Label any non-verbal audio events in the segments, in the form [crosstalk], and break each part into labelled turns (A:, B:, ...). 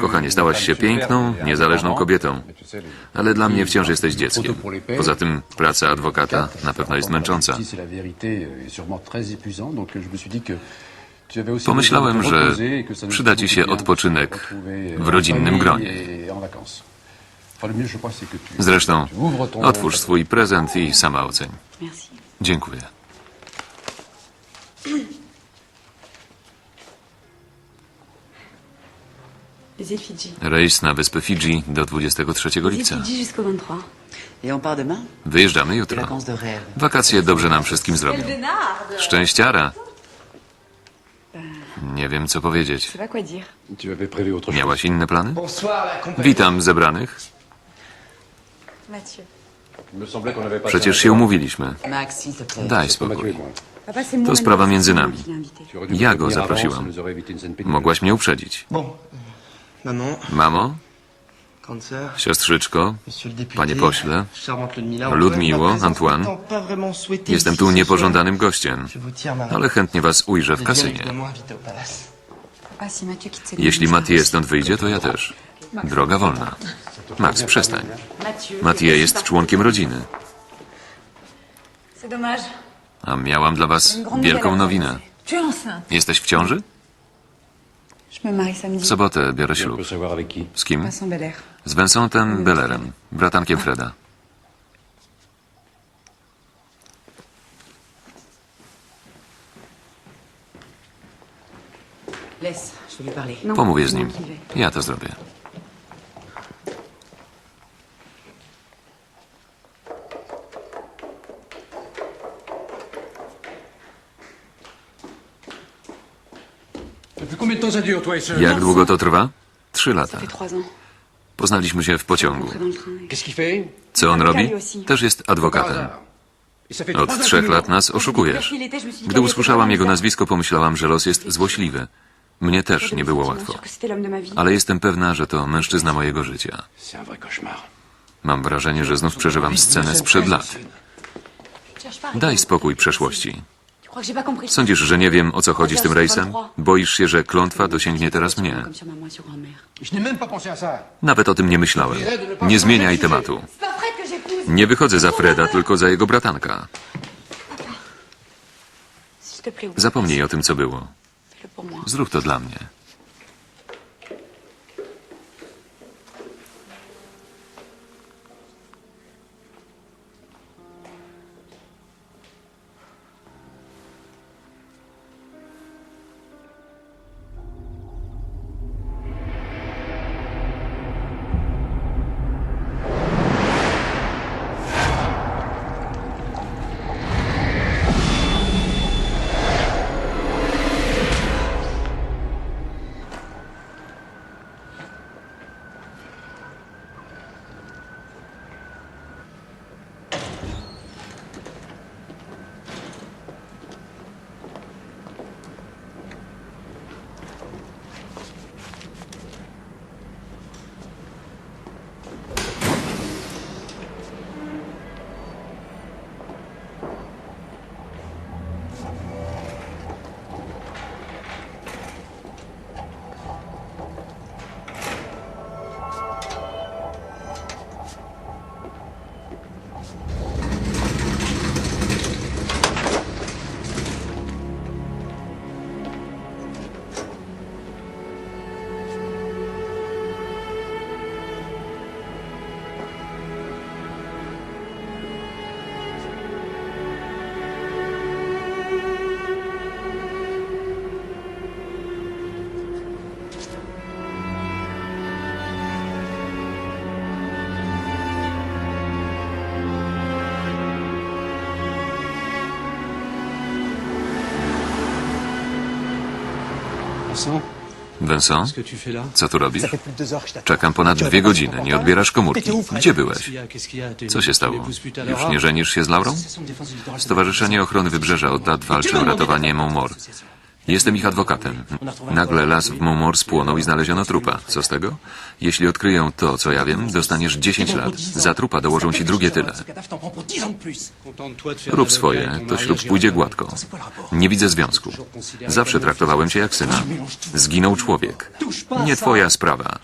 A: Kochanie, stałaś się piękną, niezależną kobietą, ale dla mnie wciąż jesteś dzieckiem. Poza tym praca adwokata na pewno jest męcząca. Pomyślałem, że przyda ci się odpoczynek w rodzinnym gronie. Zresztą otwórz swój prezent i sama oceń. Dziękuję. Rejs na wyspę Fidżi do 23
B: Les îles
A: lipca.
B: Fidji jusqu'au 23.
C: Et on part demain
A: Wyjeżdżamy jutro. Wakacje dobrze nam wszystkim zrobią. Szczęściara. Nie wiem, co powiedzieć. Miałaś inne plany? Witam zebranych. Przecież się umówiliśmy. Daj spokój. To sprawa między nami. Ja go zaprosiłam. Mogłaś mnie uprzedzić. Mamo, siostrzyczko, panie pośle,
D: Ludmilla,
A: Ludmiło, Antoine. jestem tu niepożądanym gościem, ale chętnie was ujrzę w kasynie. Jeśli Mathieu stąd wyjdzie, to ja też. Droga wolna. Max, przestań.
B: Mathieu.
A: Jest członkiem rodziny, a miałam dla was wielką nowinę. Jesteś w ciąży? W sobotę biorę ślub. Z kim? Z Vincentem Bellerem, bratankiem Freda.
B: Non,
A: Pomówię z nim. Ja to zrobię. Jak długo to trwa? Trzy lata. Poznaliśmy się w pociągu. Co on robi? Też jest adwokatem. Od trzech lat nas oszukujesz. Gdy usłyszałam jego nazwisko, pomyślałam, że los jest złośliwy. Mnie też nie było łatwo. Ale jestem pewna, że to mężczyzna mojego życia. Mam wrażenie, że znów przeżywam scenę sprzed lat. Daj spokój przeszłości. Sądzisz, że nie wiem, o co chodzi z tym rejsem? Boisz się, że klątwa dosięgnie teraz mnie. Nawet o tym nie myślałem. Nie zmieniaj tematu. Nie wychodzę za Freda, tylko za jego bratanka. Zapomnij o tym, co było. Zrób to dla mnie.
E: Vincent,
A: co tu robisz? Czekam ponad dwie godziny, nie odbierasz komórki. Gdzie byłeś?
E: Y
A: Co się stało? Już nie żenisz się z Laurą? Stowarzyszenie Ochrony Wybrzeża od lat walczy o ratowanie Montmort. Jestem ich adwokatem. Nagle las w Montmort spłonął i znaleziono trupa. Co z tego? Jeśli odkryją to, co ja wiem, dostaniesz 10 lat. Za trupa dołożą ci drugie tyle.
D: Ce cadavre t'en prend pour 10 ans de plus.
E: Contente-toi de faire
A: Rób swoje, to ślub pójdzie gładko. Nie widzę związku. Zawsze traktowałem cię jak syna. Zginął człowiek. Nie twoja sprawa.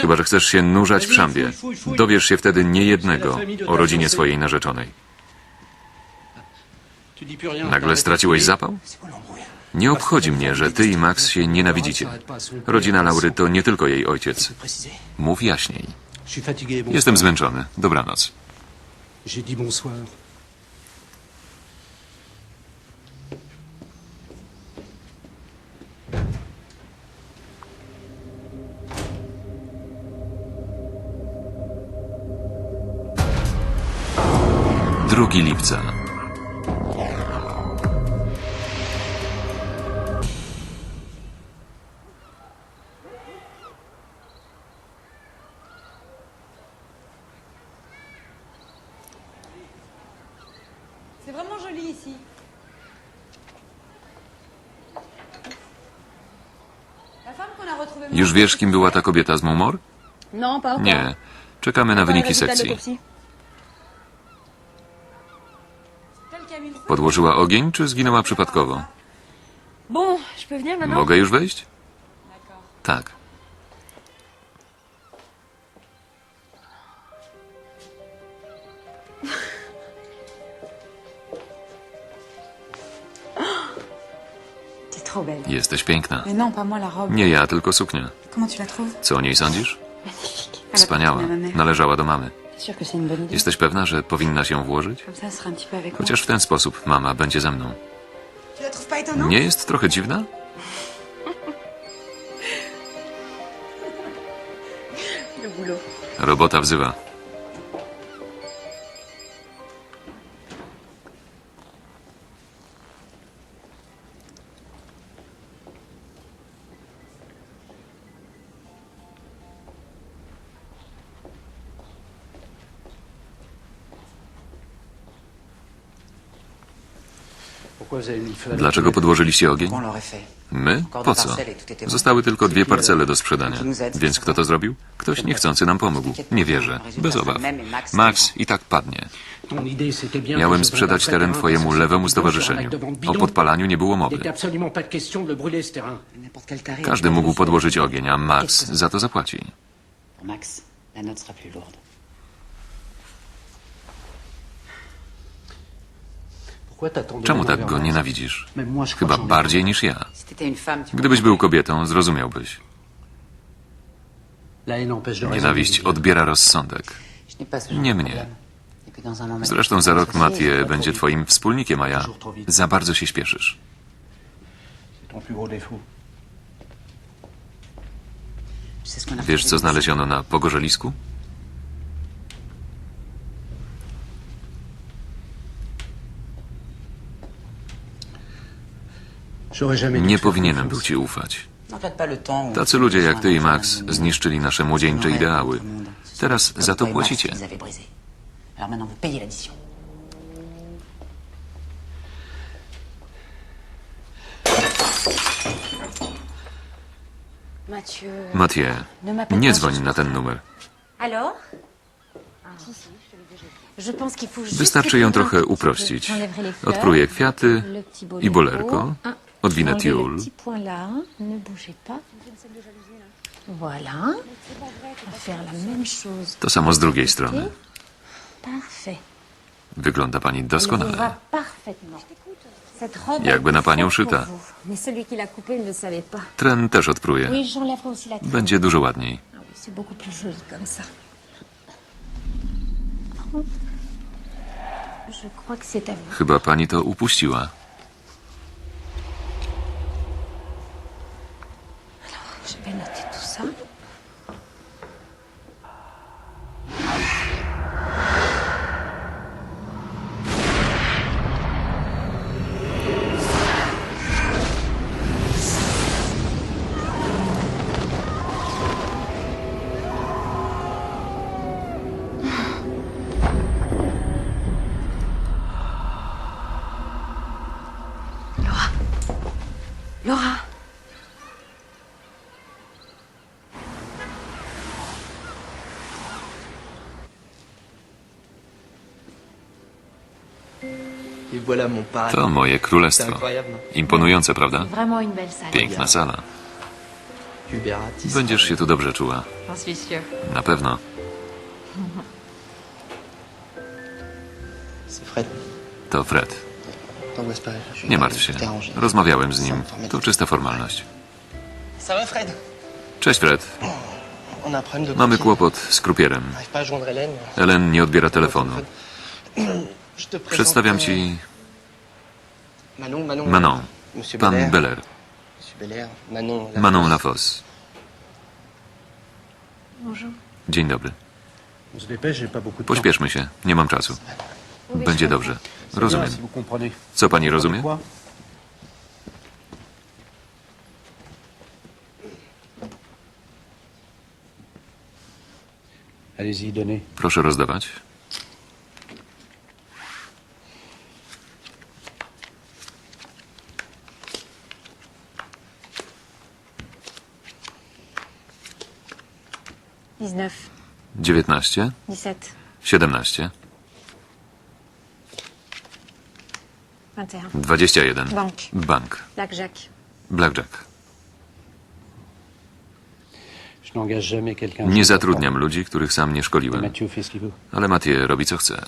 A: Chyba, że chcesz się nurzać w szambie. Dowiesz się wtedy niejednego o rodzinie swojej narzeczonej.
E: Tu dis plus rien.
A: Nagle straciłeś zapał? Nie obchodzi mnie, że ty i Max się nienawidzicie. Rodzina Laury to nie tylko jej ojciec. Mów jaśniej. Jestem zmęczony. Dobranoc. Drugi lipca. Wiesz, kim była ta kobieta z
F: pas encore.
A: Nie. Czekamy na wyniki sekcji. Podłożyła ogień, czy zginęła przypadkowo? Mogę już wejść? Tak. Jesteś piękna. Nie ja, tylko suknia. Co o niej sądzisz? Wspaniała. Należała do mamy. Jesteś pewna, że powinna się włożyć? Chociaż w ten sposób mama będzie ze mną. Nie jest trochę dziwna? [laughs] Robota wzywa. Dlaczego podłożyliście ogień? My? Po co? Zostały tylko dwie parcele do sprzedania. Więc kto to zrobił? Ktoś niechcący nam pomógł. Nie wierzę. Bez obaw. Max i tak padnie. Miałem sprzedać teren twojemu lewemu stowarzyszeniu. O podpalaniu nie było mowy. Każdy mógł podłożyć ogień, a Max za to zapłaci.
C: Max, la note sera plus lourde.
A: Czemu tak go nienawidzisz? Chyba bardziej niż ja. Gdybyś był kobietą, zrozumiałbyś. Nienawiść odbiera rozsądek. Nie mnie. Zresztą za rok Mathieu będzie twoim wspólnikiem, a ja za bardzo się śpieszysz. Wiesz, co znaleziono na pogorzelisku? Nie powinienem był ci ufać.
C: Temps où-
A: Tacy ludzie jak ty i Max
C: Zniszczyli
A: nasze młodzieńcze ideały. Teraz za to płacicie.
F: Mathieu.
A: Nie dzwoń na ten numer.
F: Juste
A: Wystarczy ją trochę uprościć. Odpruję kwiaty i bolerko,
F: Ah,
A: odwinę tiul. To samo z drugiej strony. Wygląda pani doskonale. Jakby na panią szyta. Tren też odpruje. Będzie dużo ładniej.
F: Ah.
A: Chyba pani to upuściła.
F: peine noté tout ça.
A: To moje królestwo. Imponujące, prawda? Piękna sala. Będziesz się tu dobrze czuła. Na pewno. To Fred. Nie martw się. Rozmawiałem z nim. To czysta formalność. Cześć, Fred. Mamy kłopot z krupierem. Ellen nie odbiera telefonu. [clears throat] Przedstawiam ci
D: Manon,
A: Pan
D: Belair. Manon. la-
A: Manon Lafos.
F: Bonjour.
A: Dzień dobry. Pośpieszmy się. Nie mam czasu. Będzie dobrze. Rozumiem. Co pani rozumie? Proszę rozdawać.
F: Dix-neuf.
A: 19,
F: Dix-sept.
A: 17,
F: Vingt et un.
A: 21.
F: Banque.
A: Bank.
F: Blackjack.
A: Blackjack. Nie zatrudniam ludzi, których sam nie szkoliłem. Ale Mathieu robi co chce.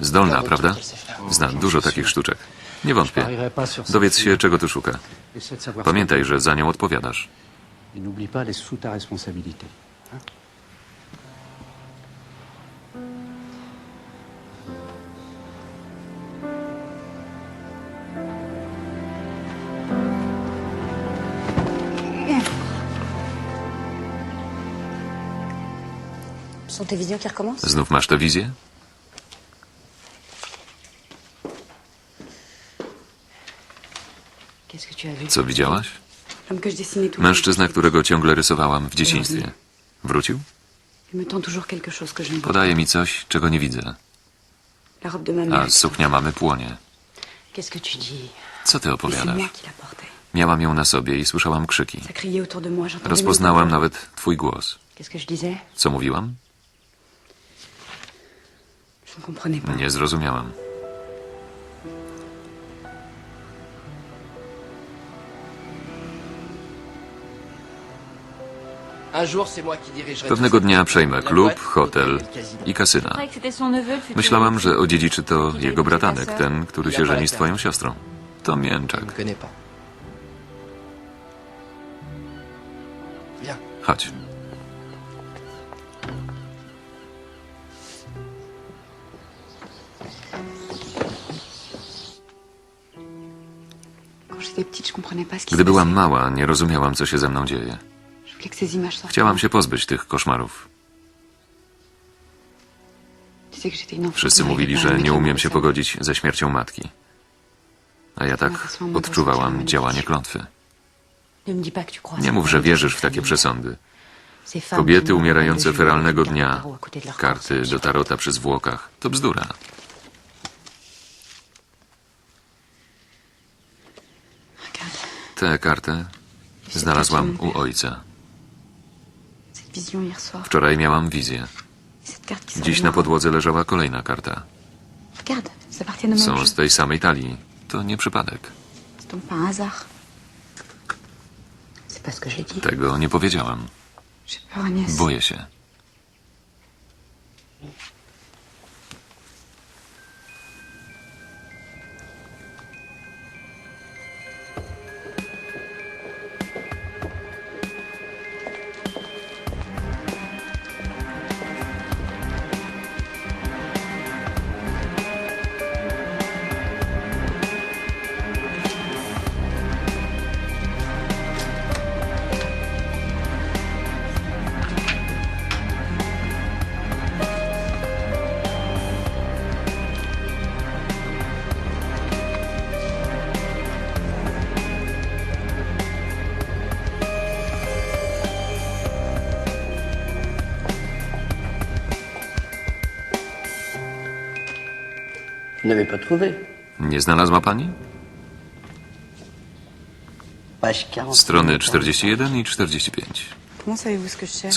A: Zdolna, prawda? Zna dużo takich sztuczek. Nie wątpię. Dowiedz się, czego tu szuka. Pamiętaj, że za nią odpowiadasz. Znów masz tę wizję?
B: Qu'est-ce que tu as vu
A: Co widziałaś? Mężczyzna, którego ciągle rysowałam w dzieciństwie. Wrócił?
B: Ne vois
A: Podaje mi coś, czego nie widzę. A suknia mamy płonie. Co ty opowiadasz? Miałam ją na sobie i słyszałam krzyki. Rozpoznałam nawet twój głos. Co mówiłam? Nie zrozumiałam. Pewnego dnia przejmę klub, hotel i kasyna. Myślałam, że odziedziczy to jego bratanek, ten, który się żeni z twoją siostrą. To mięczak. Chodź. Gdy byłam mała, nie rozumiałam, co się ze mną dzieje. Chciałam się pozbyć tych koszmarów. Wszyscy mówili, że nie umiem się pogodzić ze śmiercią matki. A ja tak odczuwałam działanie klątwy. Nie mów, że wierzysz w takie przesądy. Kobiety umierające feralnego dnia, karty do tarota przy zwłokach, to bzdura.
B: Regarde,
A: Tę kartę znalazłam u ojca. Wczoraj miałam wizję. Dziś na podłodze leżała kolejna karta. Są z tej samej talii. To nie przypadek. Tego nie powiedziałam. Boję się.
G: Vous n'avez pas trouvé
A: Nie znalazła pani?
G: Page 40.
A: Strony 41 i 45.
B: Comment savez-vous ce que je cherche